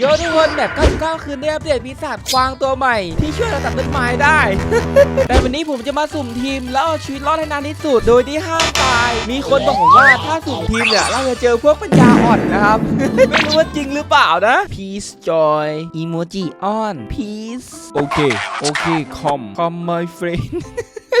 โยทุกคนแบบ99 คืนได้อัปเดตปีศาจควางตัวใหม่ ที่ช่วยเราตัดต้นไม้ได้ แต่วันนี้ผมจะมาสุ่มทีม แล้วเอาชีวิตรอดให้นานที่สุดโดยที่ห้ามตาย มีคนบอกผมว่าถ้าสุ่มทีมเนี่ยเราจะเจอพวกปัญญาอ่อนนะครับ ไม่รู้ว่าจริงหรือเปล่านะ peace joy emoji on peace โอเค โอเค come come my friend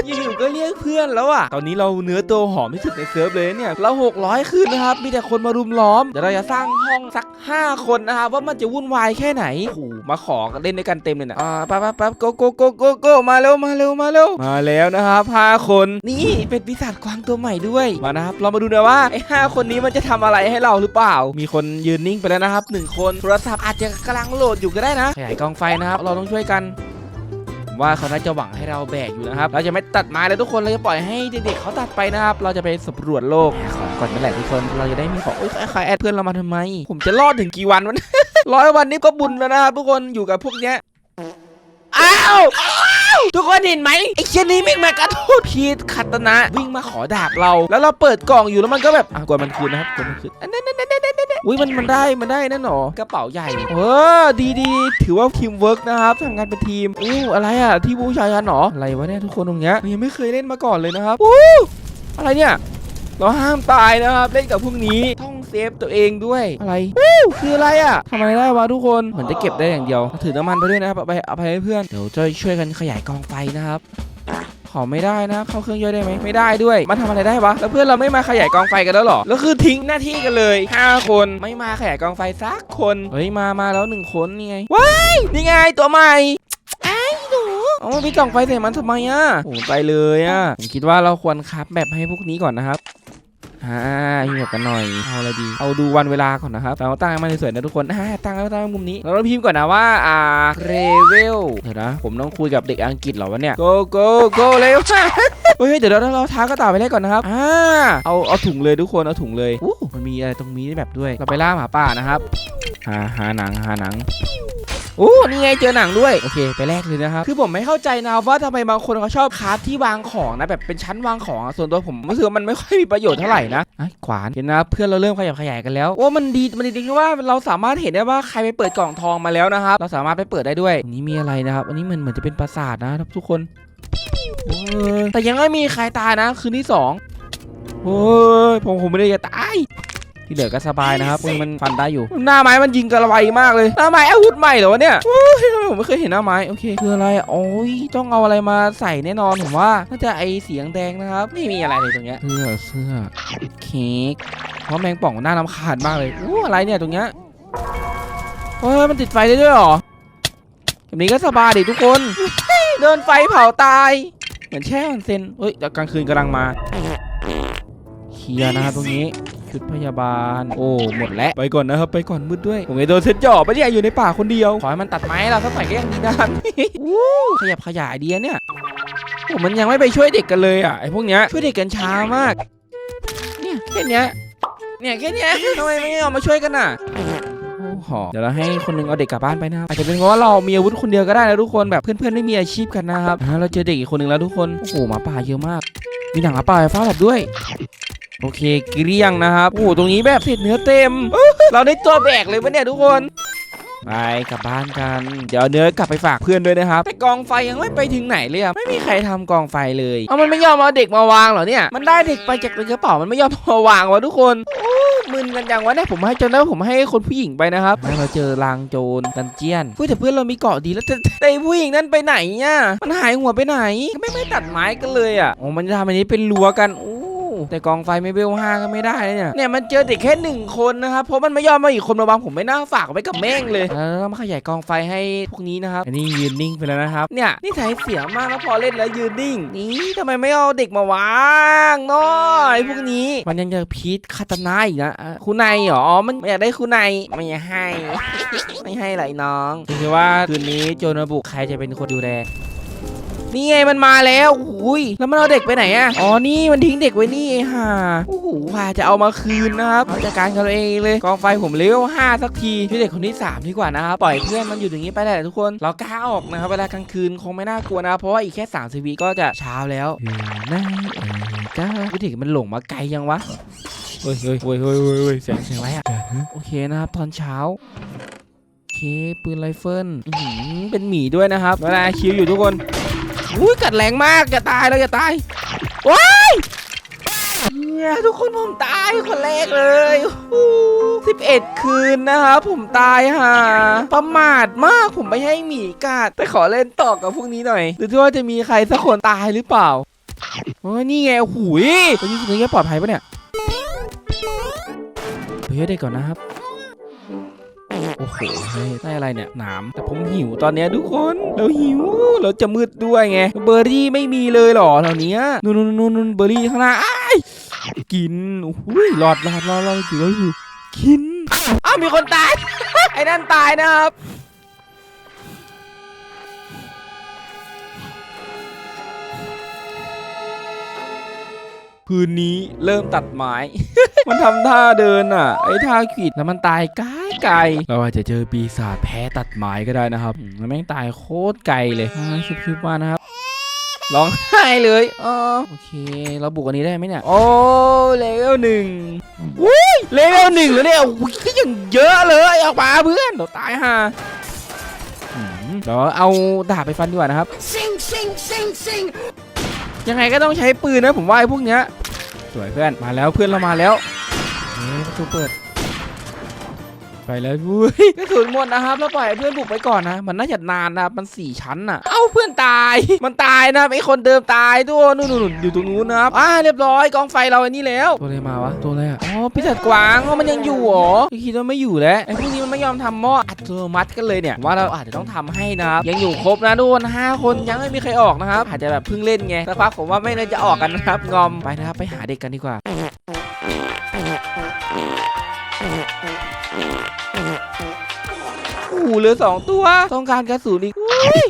อยู่ๆก็เรียกเพื่อนแล้วอะ ตอนนี้เราเนื้อตัวหอมที่สุดในเซิร์ฟเลยเนี่ย เรา 600 คืนนะครับ มีแต่คนมารุมล้อม เดี๋ยวเราจะสร้างห้องสัก 5 คนนะครับว่ามันจะวุ่นวายแค่ไหนโอ้โหมาขอเล่นด้วยกันเต็มเลยนะอ่าปั๊บปั๊บปั๊บโกโกโกโกโกมาเร็วมาเร็วมาเร็วมาแล้วนะครับ5คน นี่เป็นปีศาจกวางตัวใหม่ด้วยมานะครับเรามาดูนะว่าไอ้5คนนี้มันจะทำอะไรให้เราหรือเปล่า มีคนยืนนิ่งไปแล้วนะครับหนึ่งคนโทรศัพท์อาจจะกำลังโหลดอยู่ก็ได้นะขยายกองไฟนะครับเราต้องช่วยกัน ผมว่าเขาน่าจะหวังให้เราแบกอยู่นะครับ เราจะไม่ตัดไม้เลยทุกคน เราจะปล่อยให้เด็กๆเขาตัดไปนะครับ เราจะไปสำรวจโลกของก่อนนั่นแหละทุกคน เราจะได้มีของโอ้ยใครแอดเพื่อนเรามาทำไม ผมจะรอดถึงกี่วันวะร้อยวันนี้ก็บุญแล้วนะครับทุกคน อยู่กับพวกเนี้ย อ้าว ทุกคนเห็นไหมไอ้เชนี้แม่งมากระโดดพีทคัตนะวิ่งมาขอดาบเรา แล้วเราเปิดกล่องอยู่แล้วมันก็แบบอะกดมันคืนนะครับกดมันคืนอันนั้นนั่นนั่นอุ้ยมันมันได้มันได้นั่นหรอกระเป๋าใหญ่เออดีดีถือว่าทีมเวิร์กนะครับทำงานเป็นทีมอู้อะไรอะที่บูชายันหรออะไรวะเนี่ยทุกคนตรงเนี้ยยังไม่เคยเล่นมาก่อนเลยนะครับอู้อะไรเนี่ยเราห้ามตายนะครับ เล่นกับพวกนี้ต้อง ซฟตัวเองด้วยอะไรวู้คืออะไรอะทำอะไรได้วะทุกคนเหมือนจะเก็บได้อย่างเดียว ถือน้ำมันไปด้วยนะครับเอาไปเอาไปให้เพื่อนเดี๋ยวจะช่วยกันขยายกองไฟนะครับขอไม่ได้นะ เข้าเครื่องย่อยได้ไหมไม่ได้ด้วยมันทำอะไรได้วะแล้วเพื่อนเราไม่มาขยายกองไฟกันแล้วเหรอแล้วคือทิ้งหน้าที่กันเลยห้าคนไม่มาขยายกองไฟสักคนเฮ้ยมามาแล้วหนึ่งคนนี่ไงว้ายนี่ไงตัวใหม่ไอ้หนูเอามาพี่กล่องไฟใส่มันทำไมอะโอ้ไปเลยอะผมคิดว่าเราควรคับแบบให้พวกนี้ก่อนนะครับ อ่าหิวกันหน่อยเอาอะไรดีเอาดูวันเวลาก่อนนะครับเราตั้งให้มันสวยๆนะทุกคนอ่าตั้งแล้วตั้งมุมนี้เราต้องพิมพ์ก่อนนะว่าอ่าเรเวลเดี๋ยวนะผมต้องคุยกับเด็กอังกฤษเหรอวะเนี่ย go go go เร็วเฮ้ยเดี๋ยวเราเราท้ากระต่ายไปได้ก่อนนะครับอ่าเอาเอาถุงเลยทุกคนเอาถุงเลยอู้มันมีอะไรตรงนี้แบบด้วย เราไปล่าหมาป่านะครับหาหาหนังหาหนัง โอ้นี่ไงเจอหนังด้วยโอเคไปแลกเลยนะครับคือผมไม่เข้าใจนะว่าทำไมบางคนเขาชอบคราฟที่วางของนะแบบเป็นชั้นวางของอะส่วนตัวผมรู้สึกว่ามันไม่ค่อยมีประโยชน์เท่าไหร่นะไอ้ยขวานเห็นนะเพื่อนเราเริ่มขยับขยายกันแล้วโอ้มันดีมันดีตรงที่ว่าเราสามารถเห็นได้ว่าใครไปเปิดกล่องทองมาแล้วนะครับเราสามารถไปเปิดได้ด้วยอันนี้มีอะไรนะครับอันนี้มันเหมือนจะเป็นปราสาทนะครับทุกคนโอ้ยแต่ยังไม่มีใครตายนะ คืนที่สองโอ้ยผมผมไม่ได้จะตาย ที่เหลือก็สบายนะครับอุ้ยมันฟันได้อยู่ หน้าไม้มันยิงกระไวมากเลยหน้าไม้อาวุธใหม่เหรอวะเนี่ยโอ้ยทำไมผมไม่เคยเห็นหน้าไม้โอเคคืออะไรโอ้ยต้องเอาอะไรมาใส่แน่นอนผมว่าน่าจะไอเสียงแดงนะครับไม่มีอะไรเลยตรงเนี้ยเสื้อเสื้อเค้กเพราะแมงป่องหน้าน้ำขาดมากเลยอู้อะไรเนี่ยตรงเนี้ยเฮ้ยมันติดไฟได้ด้วยเหรอแบบนี้ก็สบายดิทุกคนเดินไฟเผาตาย เหมือนแช่ออนเซนเฮ้ยเดี๋ยวกลางคืนกำลังมาเคลียร์นะครับตรงนี้ ชุดพยาบาล โอ้หมดแล้ว ไปก่อนนะครับ ไปก่อนมืดด้วย ผมไอโดนเซ็ตจ่อปะเนี่ยอยู่ในป่าคนเดียว ขอให้มันตัดไม้เราสักหน่อยก็ยังดีนะวู้ขยับขยายดีอะเนี่ยโอ้มันยังไม่ไปช่วยเด็กกันเลยอะไอพวกเนี้ยช่วยเด็กกันช้ามาก เนี่ยแค่เนี้ยเนี่ยแค่เนี้ยทำไมไม่เอามาช่วยกันน่ะโอ้โหเดี๋ยวเราให้คนหนึงเอาเด็กกลับบ้านไปนะครับอาจจะเป็นเพราะว่าเรามีอาวุธคนเดียวก็ได้นะทุกคนแบบเพื่อนๆไม่มีอาชีพกันนะครับอ่าเราเจอเด็กอีกคนหนึ่งแล้วทุกคนโอ้โหหมาป่าเยอะมาก มีหนังหมาป่าไฟฟ้าแบบด้วย โอเคเกลี้ยงนะครับโอ้โหตรงนี้แบบเศษเนื้อเต็ม เราได้ตัวแบกเลยวะเนี่ยทุกคนไปกลับบ้านกัน เดี๋ยวเนื้อกลับไปฝากเพื่อนด้วยนะครับ แต่กองไฟยังไม่ไปถึงไหนเลยอะไม่มีใครทำกองไฟเลย เอามันไม่ยอมเอาเด็กมาวางเหรอเนี่ย มันได้เด็กไปจากในกระเป๋ามันไม่ยอมมาวางวะทุกคนโอ้มึนกันจังวะเนี่ยผมให้จนแล้วผมให้คนผู้หญิงไปนะครับแล้วเราเจอลางโจรดันเจียนเฮ้ยแต่เพื่อนเรามีเกาะดีแล้วแต่แต่ผู้หญิงนั่นไปไหนเนี่ยมันหายหัวไปไหน ไม่ไม่ตัดไม้กันเลยอะโอ้มันจะทำอันนี้เป็นรั้วกันโอ้ แต่กองไฟไม่เบลห้าก็ไม่ได้นะเนี่ยเนี่ยมันเจอเด็กแค่หนึ่งคนนะครับเพราะมันไม่ยอมมาอีกคนมาวางผมไม่น่าฝากไว้กับแม่งเลยแล้วเรามาขยายกองไฟให้พวกนี้นะครับอันนี้ยืนนิ่งไปแล้วนะครับเนี่ยนี่ใช้เสียมากแล้วพอเล่นแล้วยืนนิ่ง นี่ทำไมไม่เอาเด็กมาวางน้อยพวกนี้มันยังจะพีทคาตานาอีกนะอะคุณนายเหรออ๋อมันอยากได้คุณนายไม่ให้ ไม่ให้ไหลน้องคือว่าคืนนี้โจรมาบุกใครจะเป็นคนดูแล นี่ไงมันมาแล้วอุ้ยแล้วมันเอาเด็กไปไหนอะอ๋อ นี่มันทิ้งเด็กไว้นี่ไอ้ห่าโอ้โหว่าจะเอามาคืนนะครับเอาจัดการกันเองเลย กองไฟผมเลเวลห้าสักทีช่เด็กคนที่สามดีกว่านะครับ ปล่อยเพื่อนมันอยู่อย่างนี้ไปแหละทุกคน เรากล้าออกนะครับ เวลากลางคืนคงไม่น่ากลัวนะ เพราะว่าอีกแค่3สิวิก็จะเช้าแล้วอยู่ไหนเอ่ยก้าวิธีมันหลงมาไกลยังวะเฮ้ยเฮ้ยเฮ้ยเฮ้ยเฮ้ยเฮ้ยเสียงเสียงอะไรอะโอเคนะครับตอนเช้า ปืนไรเฟิลอื้อหือเป็นหมีด้วยนะครับเวลาคิวอยู่ทุกคนอุ้ยกัดแรงมากอย่าตายแล้วอย่าตายว้ายเนี่ยทุกคนผมตายคนแรกเลยสิบเอ็ดคืนนะครับผมตายห่าประมาทมากผมไม่ให้หมีกัดแต่ขอเล่นต่อกับพวกนี้หน่อยดูที่ว่าจะมีใครสักคนตายหรือเปล่าโอ้ยนี่ไงโอ้โหยตรงนี้ตรงนี้ปลอดภัยปะเนี่ยเฮ้ยเด็กก่อนนะครับ โอ้โหเฮ้ได้อะไรเนี่ยหนามแต่ผมหิวตอนเนี้ยทุกคนเราหิวเราจะมืดด้วยไงเบอร์รี่ไม่มีเลยหรอแถวเนี้ยนู่นนู่นนู่นนู่นเบอร์รี่ข้างหน้ากินโอ้โหหลอดหลอดหลอดหลอดอยู่แล้วอยู่กินอ้าวมีคนตายไอ้นั่นตายนะครับ คืนนี้เริ่มตัดไม้ มันทำท่าเดินอะ ไอ้ท่าขีดแล้วมันตายไกลไกล เราอาจจะเจอปีศาจแพ้ตัดไม้ก็ได้นะครับมแล้วแม่งตายโคตรไกลเลยชุบๆมานะครับร้องไห้เลยอ๋อโอเค เราบุกอันนี้ได้ไหมเนี่ย โอ้เลเวลหนึ่งวุ้ยเลเวลหนึ่งแล้วเนี่ยอุ้ยยังเยอะเลยออกมาเพื่อนเราตายห่าอืมเราเอาดาบไปฟันดีกว่านะครับ Sing, sing, sing, sing. ยังไงก็ต้องใช้ปืนนะผมว่าไอ้พวกเนี้ยสวยเพื่อนมาแล้วเพื่อนเรามาแล้วเฮ้ยประตูเปิด ไปแล้ววุ้ยกระสุนหมดนะครับ แล้วปล่อยเพื่อนบุกไปก่อนนะ มันน่าจะนานนะมันสี่ชั้นน่ะ เอ้าเพื่อนตาย มันตายนะไอ้คนเดิมตายตัวยนู่นนอยู่ตรงนู้นนะครับอ่าเรียบร้อยกองไฟเราอันนี้แล้ว ตัวอะไรมาวะ ตัวอะไรอะ อ๋อพิจัดกวางมันยังอยู่หรอคิดว่าไม่อยู่แล้วไอ้พวกนี้มันไม่ยอมทำหม้ออัตโนมัติกันเลยเนี่ยว่าเราอาจจะต้องทำให้นะครับยังอยู่ครบนะทุกคนห้าคนยังไม่มีใครออกนะครับอาจจะแบบเพิ่งเล่นไงสักพักผมว่าไม่น่าจะออกกันนะครับงอมไปนะครับไปหาเด็กกันดีกว่า อ้โหเหลือสองตัว ต้องการกระสุนอีกอุ้ย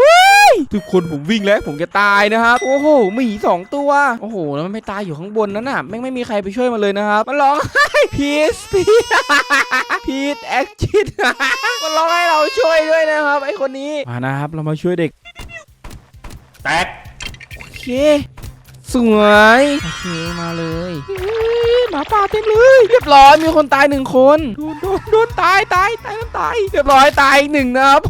อุ้ยทุกคนผมวิ่งแล้วผมจะตายนะครับ โอ้โหหมีสองตัว โอ้โห แล้วมันไม่ตายอยู่ข้างบนนั้นน่ะแม่งไม่มีใครไปช่วยมันเลยนะครับ มันร้องไห้พีสพีสพีสแอคชิดมันร้องให้เราช่วยด้วยนะครับไอคนนี้ มานะครับ เรามาช่วยเด็ก แตกโอเค สวยโอเคมาเลยเฮ้ยหมาป่าเต็มเลยเรียบร้อยมีคนตายหนึ่งคนโดนโดนโดนตายตายตายตายเรียบร้อยตายอีกหนึ่งนะครับ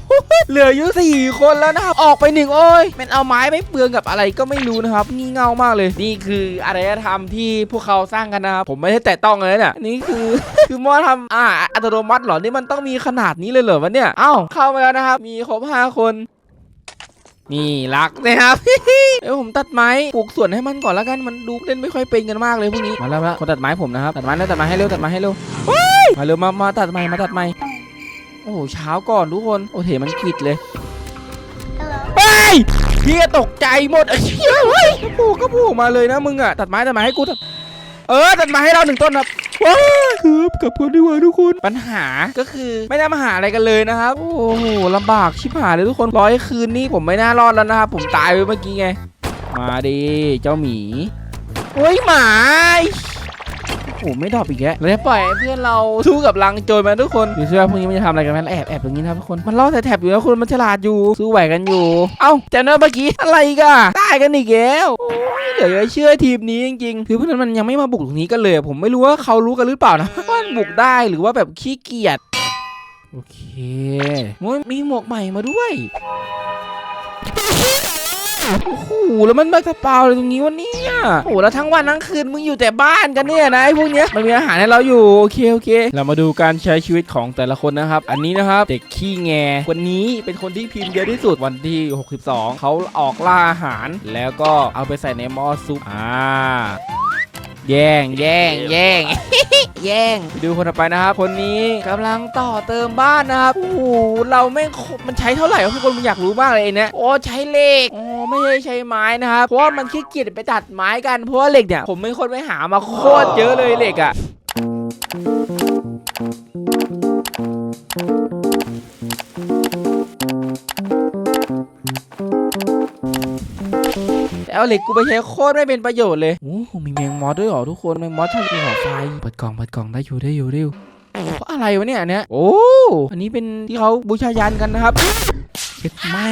เหลืออยู่สี่คนแล้วนะครับออกไปหนึ่งโอ้ยมันเอาไม้ไม่เปลืองกับอะไรก็ไม่รู้นะครับงี่เง่ามากเลย นี่คืออารยธรรมที่พวกเขาสร้างกันนะครับผมไม่ได้แตะต้องเลยเนี่ยนี่คือคือมอทำอ่าอัตโนมัติเหรอนี่มันต้องมีขนาดนี้เลยเหรอวะเนี่ยเอ้าเข้ามาแล้วนะครับมีครบห้าคน นี่รักนะครับเดี๋ยวผมตัดไม้ปลูกสวนให้มันก่อนแล้วกันมันดูเล่นไม่ค่อยเป็นกันมากเลยพวกนี้มาแล้วล้วคนตัดไม้ผมนะครับตัดไม้แล้วตัดไม้ให้เร็วตัดไม้ให้เร็วมาเร็วมามาตัดไม้มาตัดไม้โอ้โหเช้าก่อนทุกคนโอ้เห็นมันขิดเลยเฮ้ยเฮียตกใจหมดไอ้เหี้ยเฮ้ยกระโผล่กมาเลยนะมึงอะตัดไม้ตัดไม้ให้กูเออตัดไม้ให้เราหนึ่งต้นครับ ว้าวครับกลับกันดีกว่าทุกคน ปัญหาก็คือไม่ได้มาหาอะไรกันเลยนะครับ โอ้โหลำบากชิบหายเลยทุกคนร้อยคืนนี้ผมไม่น่ารอดแล้วนะครับผมตายไปเมื่อกี้ไง มาดิเจ้าหมีเฮ้ยหมา โอ้โหไม่ดรอปอีกแล้วเราจะปล่อยให้เพื่อนเราสู้กับลังโจรมาทุกคนดูซิว่าพวกนี้มันจะทำอะไรกันไหมแอบแอบตรงนี้นะครับทุกคนมันล่อแต่แถบอยู่นะคุณมันฉลาดอยู่สู้ไหวกันอยู่ เอ้าจำได้เมื่อกี้อะไรอีกันตายกันอีกแล้วโอ้ยเหลือเชื่อทีมนี้จริงๆ คือพวกนั้นมันยังไม่มาบุกตรงนี้กันเลย ผมไม่รู้ว่าเขารู้กันหรือเปล่านะว่ามันบุกได้หรือว่าแบบขี้เกียจโอเคโอ้ยมีหมวกใหม่มาด้วย โอ้โหแล้วมันมาสปาเลยตรงนี้วะเนี่ยโอ้โหแล้วทั้งวันทั้งคืนมึงอยู่แต่บ้านกันเนี่ยนะไอ้พวกเนี้ยมันมีอาหารให้เราอยู่โอเคโอเค เรามาดูการใช้ชีวิตของแต่ละคนนะครับ อันนี้นะครับเด็กขี้แงคนนี้เป็นคนที่พิมพ์เยอะที่สุดวันที่ 62 เขาออกล่าอาหาร แล้วก็เอาไปใส่ในหม้อซุปอ่าแย่งแย่งแย่งแย่งดูคนต่อไปนะครับ คนนี้กำลังต่อเติมบ้านนะครับโอ้โหเราไม่งมันใช้เท่าไหร่วะทุกคนมันอยากรู้มากเลยเนี่ยโอ้ใช้เหล็กอ๋อ ไม่ใช่ใช้ไม้นะครับเพราะว่ามันขี้เกียจไปตัดไม้กันเพราะว่าเหล็กเนี่ยผมไม่คนไปหามาโคตรเยอะเลยเหล็กอะแต่เอาเหล็กกูไปใช้โคตรไม่เป็นประโยชน์เลยโอ้โหมีแมงมอสด้วยเหรอทุกคนแมงมอสชอบกินหัวไฟเปิดกล่องเปิดกล่องได้อยู่ได้อยู่ได้อยู่เพราะอะไรวะเนี่ยเนี้ยโอ้ อันนี้เป็นที่เขาบูชายันกันนะครับ แม่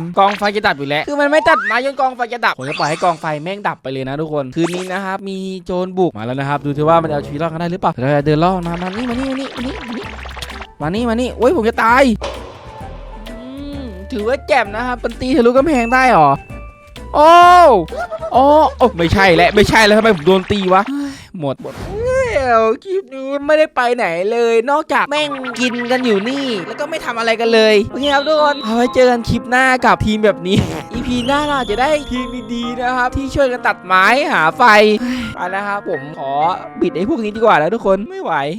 มกองไฟจะดับอยู่แล้ว คือมันไม่ตัดไม้จนกองไฟจะดับ ผมจะปล่อยให้กองไฟแม่งดับไปเลยนะทุกคน คืนนี้นะครับ มีโจรบุกมาแล้วนะครับ ดูเถอะว่ามันจะเอาชีวิตรอดกันได้หรือเปล่าเดี๋ยวเราจะเดินล่อมามานี่มานี่มานี่มานี่มมานี่มานี่โอ้ยผมจะตายอืมถือว่าแจ่มนะครับมันตีทะลุกำแพงได้หรอ โอ้โอ้โอ้ไม่ใช่แล้วไม่ใช่แล้วทำไมผมโดนตีวะเฮ้ยหมดหมด เฮ้ยคลิปนี้ไม่ได้ไปไหนเลย นอกจากแม่งกินกันอยู่นี่ แล้วก็ไม่ทำอะไรกันเลยโอเคครับทุกคนเอาไว้เจอกันคลิปหน้ากับทีมแบบนี้ EP หน้าเราจะได้ทีมดีๆนะครับ ที่ช่วยกันตัดไม้หาไฟไปนะครับ ผมขอบิดไอ้พวกนี้ดีกว่าแล้วทุกคนไม่ไหว